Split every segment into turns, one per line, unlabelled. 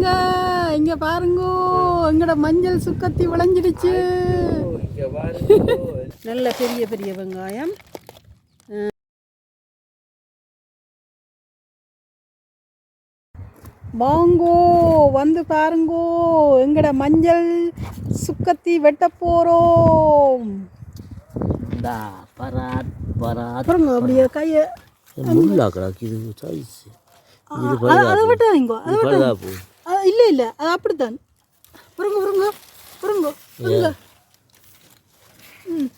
ஏங்க இங்க பாருங்க எங்கட மஞ்சள் சுக்கத்தி விளைஞ்சிடுச்சு.
பாருங்க.
நல்ல பெரிய பெரிய வெங்காயம். வாங்கோ வந்து பாருங்கோ எங்கட மஞ்சள் சுக்கத்தி வெட்ட போறோம். பாருங்க அப்படியே கையை
முள்ளா கிடக்குது சைஸ்.
அதை விட்டாங்க அதை விட்டாங்க
பழுதாப்பு
அஹ் இல்ல இல்ல. அது அப்படித்தான். புருங்க புருங்க புருங்க புருங்க ம்.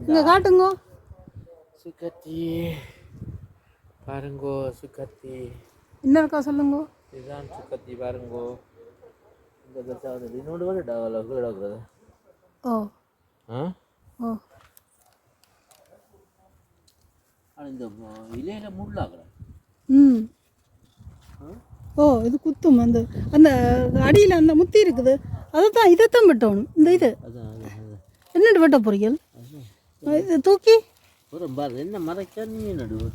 இங்க காட்டுங்க.
சுக்கத்தி. பாருங்கோ சுக்கத்தி.
என்ன இருக்கா சொல்லுங்க?
இதுதான் சுக்கத்தி பாருங்கோ. இந்த இன்னொன்று வந்து டவல் கிடக்குறது
ஓ.
ஆ?
ஓ.
இந்த இலையில முள்ளா கிடக்கு
ம் ஓ இது குத்தும் அந்த அந்த அடியில் அந்த முத்தி இருக்குது. அதை தான் இதைத்தான் வெட்டணும். இந்த இது. என்னட்டு வெட்ட போறீங்கள் இது தூக்கி.
ஒரு பாரு என்ன மறைச்சா நீ நடுவு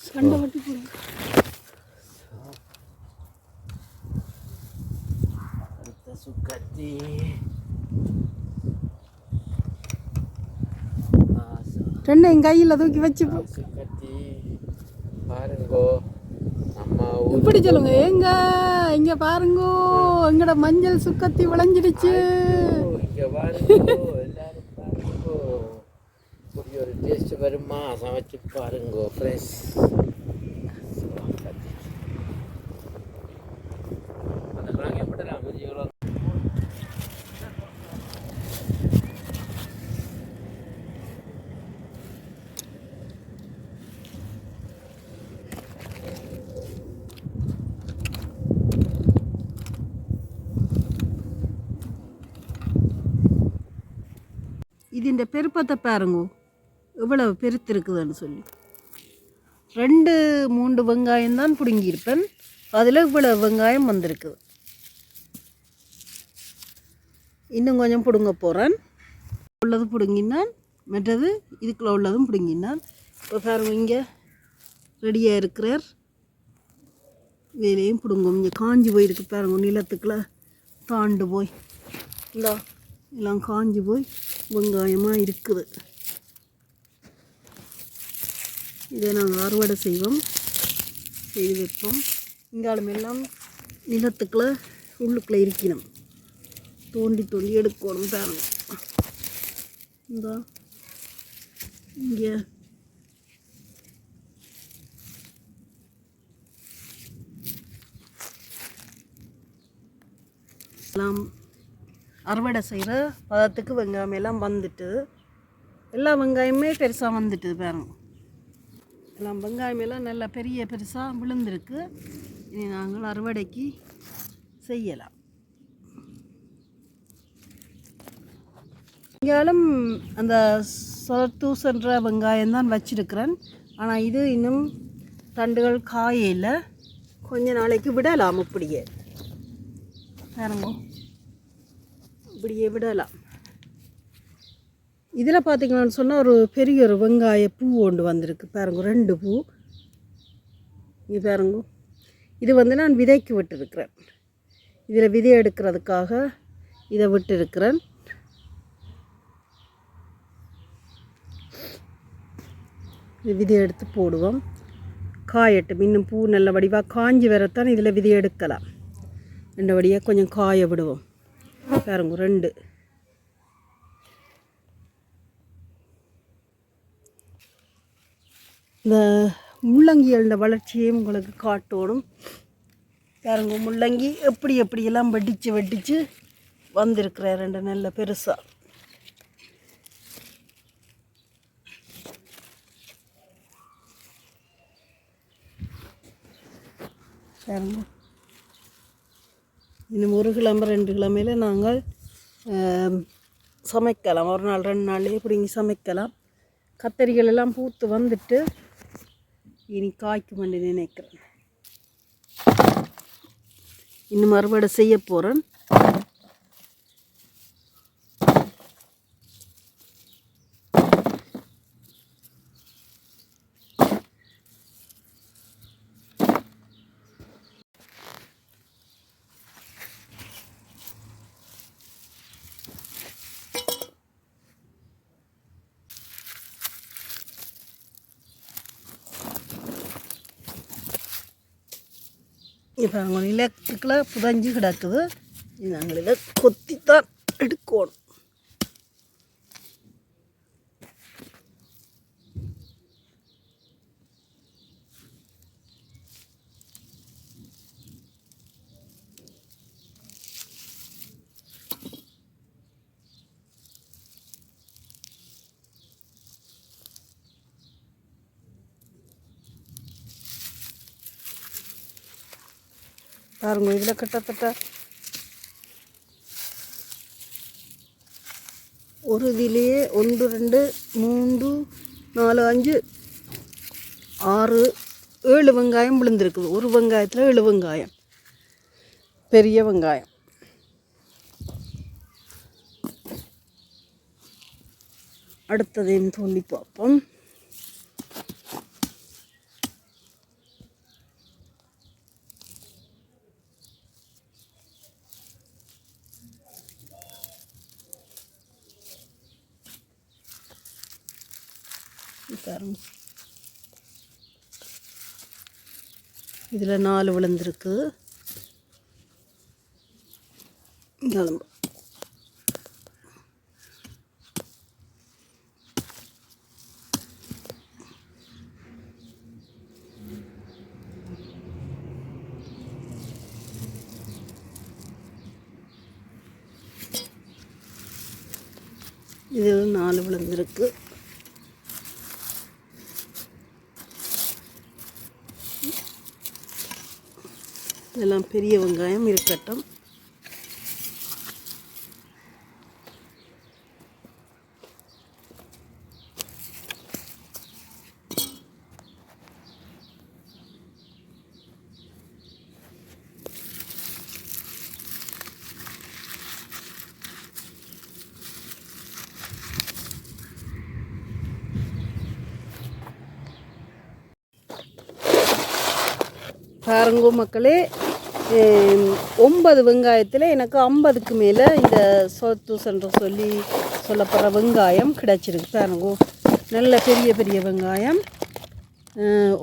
சண்டை வெட்டி போடுங்க
சுக்கத்தி ஆ, சு-
ரெண்டு என் கையில் தூக்கி வச்சு
சுக்கத்தி பாருங்கோ
இப்படி சொல்லுங்க? ஏங்க இங்க பாருங்கோ எங்கட மஞ்சள் சுக்கத்தி விளைஞ்சிடுச்சு.
ஒரு டேஸ்ட் வருமா? சமைச்சு பாருங்கோ ஃப்ரெஷ்
இதுன்ற பெருப்பத்தை பாருங்க. இவ்வளவு பெருத்திருக்குதுன்னு சொல்லி. ரெண்டு மூன்று வெங்காயம் தான் பிடுங்கியிருப்பேன். அதில் இவ்வளோ வெங்காயம் வந்திருக்குது இன்னும் கொஞ்சம் பிடுங்க போகிறேன் உள்ளது பிடுங்கினான் மற்றது இதுக்குள்ளே உள்ளதும் பிடுங்கினான் இப்போ பாருங்கள் இங்கே ரெடியாக இருக்கிறார். வேலையும் பிடுங்க இங்கே காஞ்சி போயிருக்கு பாருங்க நிலத்துக்குள்ளே. தாண்டு போய். இல்லை எல்லாம் காஞ்சி போய். வெங்காயமாக இருக்குது. இதை நாங்கள் அறுவடை செய்வோம். செய்து வைப்போம். இங்காலும் எல்லாம் நிலத்துக்குள்ளே உள்ளுக்குள்ளே இருக்கணும். தோண்டி தோண்டி எடுக்கணும் பாருங்க. இந்த இங்கே. எல்லாம் அறுவடை செய்கிற பதத்துக்கு வெங்காயம் எல்லாம் வந்துட்டு எல்லா வெங்காயமே பெருசாக வந்துட்டு பாருங்க. எல்லாம் வெங்காயம் எல்லாம் நல்லா பெரிய பெருசாக விழுந்திருக்கு. இனி நாங்கள் அறுவடைக்கு செய்யலாம். இங்காலும் அந்த சொத்தூசன்ற வெங்காயம் தான் வச்சிருக்கிறேன். ஆனால் இது இன்னும் தண்டுகள் காயில். கொஞ்ச நாளைக்கு விடலாம் அப்படியே. பாருங்க. இப்படியே விடலாம். இதில் பார்த்தீங்கன்னு சொன்னால் ஒரு பெரிய ஒரு வெங்காய பூ ஒன்று வந்திருக்கு. பாருங்க ரெண்டு பூ. இங்கே பாருங்க. இது வந்து நான் விதைக்கு விட்டுருக்கிறேன். இதில் விதை எடுக்கிறதுக்காக இதை விட்டுருக்கிறேன். இது விதை எடுத்து போடுவோம். காயட்டும். இன்னும் பூ நல்ல வடிவாக காஞ்சி வரத்தான் இதில் விதை எடுக்கலாம். ரெண்டு வடியாக கொஞ்சம் காய விடுவோம். பாருங்க ரெண்டு. இந்த முள்ளங்கியோட வளர்ச்சியையும் உங்களுக்கு காட்டணும் பாருங்க முள்ளங்கி எப்படி எப்படியெல்லாம் வெடித்து வெடித்து வந்திருக்கிற ரெண்டு நல்ல பெருசாக பாருங்க. இன்னும் ஒரு கிழமை ரெண்டு கிழமையில நாங்கள் சமைக்கலாம். ஒரு நாள் ரெண்டு நாள்லேயே பிடிங்கி சமைக்கலாம். கத்தரிகள் எல்லாம் பூத்து வந்துட்டு இனி காய்க்கும் என்று நினைக்கிறேன். இன்னும் அறுவடை செய்ய போகிறேன் இப்போ நாங்கள் நிலத்துக்குள்ள புதஞ்சு கிடக்குது. நாங்கள் இதை கொத்தித்தான் எடுக்கணும். பாருங்க இதில் கிட்டத்தட்ட ஒரு இதிலேயே ஒன்று ரெண்டு மூன்று நாலு அஞ்சு ஆறு ஏழு வெங்காயம் விழுந்திருக்குது. ஒரு வெங்காயத்தில் ஏழு வெங்காயம். பெரிய வெங்காயம். அடுத்ததையும் தோண்டி பார்ப்போம்? பாருங்க. இதில் நாலு விழுந்திருக்கு. கிளம்பு இதில் நாலு விழுந்திருக்கு இதெல்லாம் பெரிய வெங்காயம் இருக்கட்டும் பாருங்க மக்களே. ஒன்பது வெங்காயத்தில் எனக்கு ஐம்பதுக்கு மேலே இந்த சோத்தூசன்ற சொல்லி சொல்லப்படுற வெங்காயம் கிடச்சிருக்கு பாருங்கோ. நல்ல பெரிய பெரிய வெங்காயம்.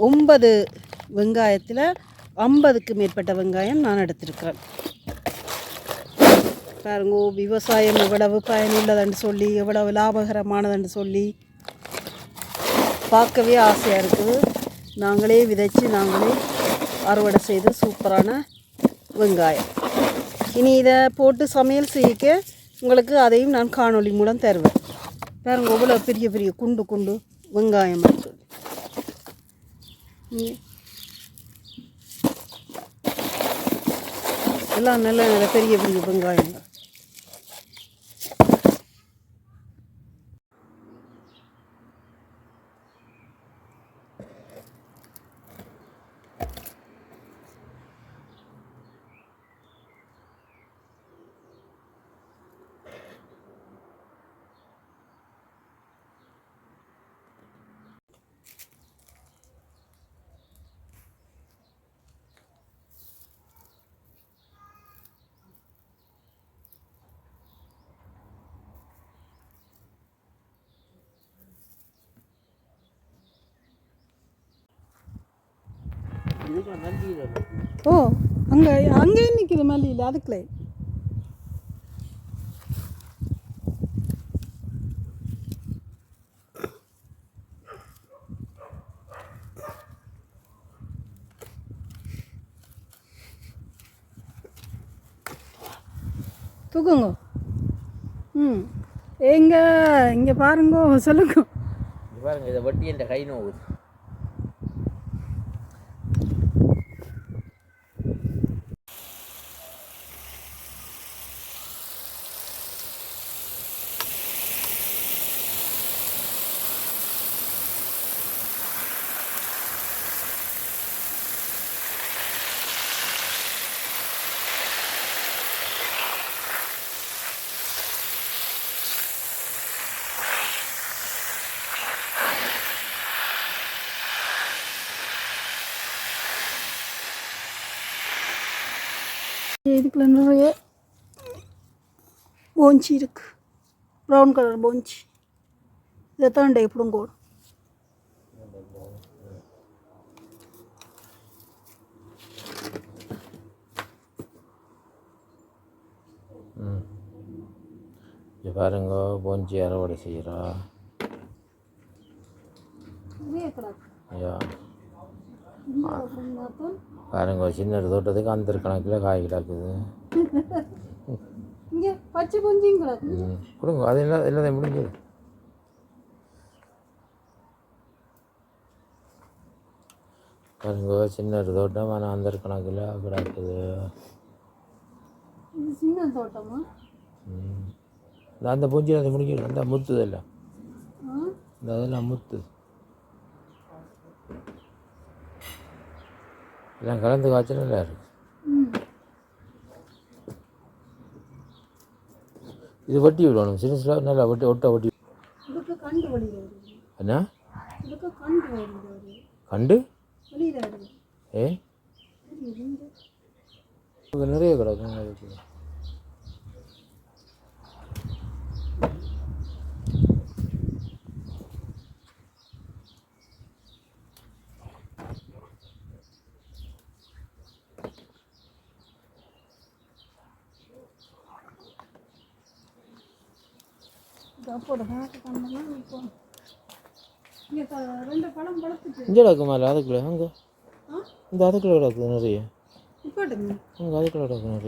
ஒன்பது வெங்காயத்தில் ஐம்பதுக்கு மேற்பட்ட வெங்காயம் நான் எடுத்திருக்கிறேன். பாருங்கோ விவசாயம் எவ்வளவு பயனுள்ளதுன்னு சொல்லி எவ்வளவு லாபகரமானதுன்னு சொல்லி பார்க்கவே ஆசையாக இருக்குது. நாங்களே விதைச்சு நாங்களே அறுவடை செய்து சூப்பரான வெங்காயம். இனி இதை போட்டு சமையல் செய்யக்க உங்களுக்கு அதையும் நான் காணொளி மூலம் தருவேன். பாருங்க எவ்வளோ பெரிய பெரிய குண்டு குண்டு வெங்காயம் சொல்லி. எல்லாம் நல்ல நல்ல பெரிய பெரிய வெங்காயங்கள். ஓ அங்கே அங்கே நிற்கிது மல்லியில் அதுக்குள்ளே. தூக்குங்க. ம் எங்க இங்கே பாருங்க சொல்லுங்க.
பாருங்க இதை வட்டி என்ற கை நோவுது.
இதுக்குள்ள நிறைய போஞ்சி இருக்கு. ப்ரௌன் கலர் போஞ்சி. இதை தான் டே பிடுங்கோடும்
இங்கே பாருங்க போஞ்சி அறுவடை செய்கிறா ஐயா. பாருங்க சின்ன தோட்டத்துக்கு அந்த கணக்கில் காய் கிடக்குது.
இங்கே பச்சை கொஞ்சம்
கொடுங்க அது எல்லாம் எல்லாத்தையும் முடிஞ்சது. பாருங்க சின்ன ஒரு தோட்டம் ஆனால் அந்த கணக்கில் கிடக்குது.
இது சின்ன தோட்டமா?
அந்த பூஞ்சி அதை முடிஞ்சிடும் அந்த முத்துது எல்லாம்
ஆ?
இந்த அதெல்லாம் முத்து. எல்லாம் கலந்து காய்ச்சல் நல்லா இருக்கு
ம்
இது வட்டி விடணும். சின்ன நல்லா வட்டி ஒட்ட வட்டி. என்ன?
கண்டு
ஏ? நிறைய கிடக்குங்க
இங்கே
மேலே அதுக்குள்ள அங்கே. இந்த அதுக்குள்ள கிடக்குது நிறைய. அங்கே அதுக்குள்ள கிடக்கு நிறைய.